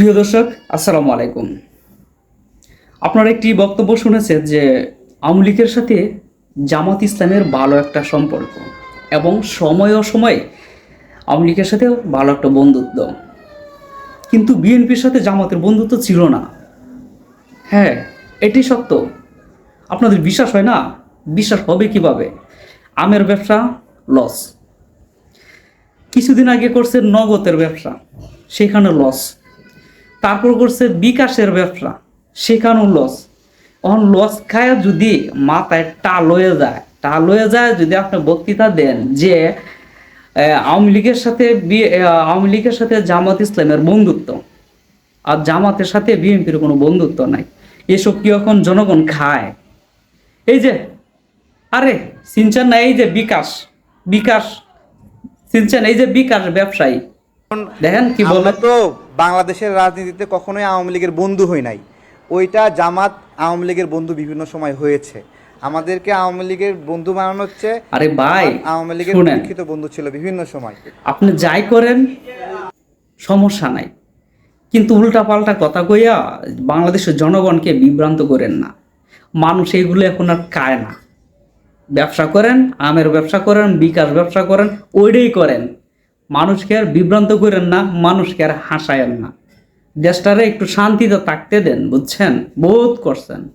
প্রিয় দর্শক, আসসালামু আলাইকুম। আপনারা একটি বক্তব্য শুনেছেন যে আওয়ামী লীগের সাথে জামাত ইসলামের ভালো একটা সম্পর্ক এবং সময় অসময়ে আওয়ামী লীগের সাথেও ভালো একটা বন্ধুত্ব। কিন্তু বিএনপির সাথে জামাতের বন্ধুত্ব ছিল না। হ্যাঁ এটি সত্য। আপনাদের বিশ্বাস হয় না? বিশ্বাস হবে কীভাবে? আমের ব্যবসা, লস। কিছুদিন আগে করছে নগদের ব্যবসা, সেখানে লস। তারপর করছে বিকাশের ব্যবসা সেখানেও লস অন লস খায় যদি মাথায় টাল হয়ে যায়, টাল হয়ে যায় যদি আপনি বক্তৃতা দেন যে আওয়ামী লীগের সাথে আওয়ামী লীগের সাথে জামাত ইসলামের বন্ধুত্ব। আর জামাতের সাথে বিএনপির কোনো বন্ধুত্ব নাই। এসব কি এখন জনগণ খায়? এই যে, আরে, সিনচান না, এই যে বিকাশ বিকাশ, সিনচান, এই যে বিকাশ ব্যবসায়ী। দেখেন কি বলে আমরা তো বাংলাদেশের রাজনীতিতে কখনোই আওয়ামী লীগের বন্ধু হই নাই। ওইটা জামাত আওয়ামী লীগের বন্ধু বিভিন্ন সময় হয়েছে। আমাদেরকে আওয়ামী লীগের বন্ধু বানানো হচ্ছে আরে ভাই আওয়ামী লীগের শুনেন। পরীক্ষিত বন্ধু ছিল বিভিন্ন সময়। আপনি যাই করেন সমস্যা নাই। কিন্তু উল্টা পাল্টা কথা কইয়া বাংলাদেশের জনগণকে বিভ্রান্ত করেন না। মানুষ এইগুলো এখন আর খায় না। ব্যবসা করেন আমের ব্যবসা করেন বিকাশ ব্যবসা করেন ওইটাই করেন। মানুষকে আর বিভ্রান্ত করেন না, মানুষকে আর হাসায়েন না। দেশটারে একটু শান্তিতে থাকতে দেন, বুঝছেন? বোধ করছেন।